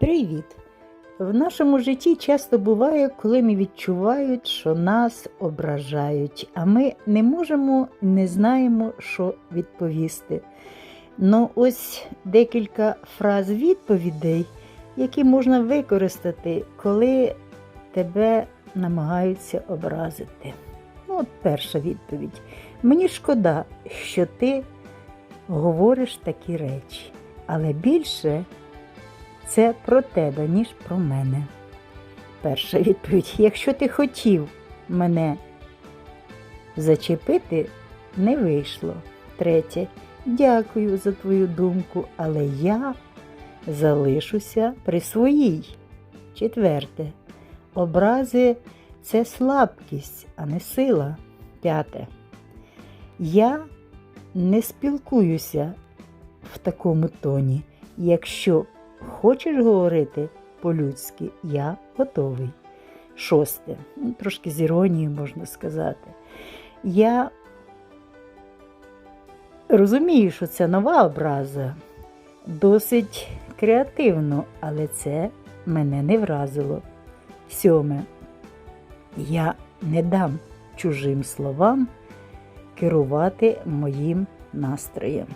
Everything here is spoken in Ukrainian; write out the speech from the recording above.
Привіт! В нашому житті часто буває, коли ми відчувають, що нас ображають, а ми не можемо, не знаємо, що відповісти. Ну, ось декілька фраз відповідей, які можна використати, коли тебе намагаються образити. Ну, от перша відповідь. Мені шкода, що ти говориш такі речі, але більше це про тебе, ніж про мене. Перша відповідь. Якщо ти хотів мене зачепити, не вийшло. Третє. Дякую за твою думку, але я залишуся при своїй. Четверте. Образи це слабкість, а не сила. П'яте. Я не спілкуюся в такому тоні. Якщо хочеш говорити по-людськи, я готовий. Шосте. Ну, трошки з іронією можна сказати. Я розумію, що це нова образа, досить креативно, але це мене не вразило. Сьоме. Я не дам чужим словам керувати моїм настроєм.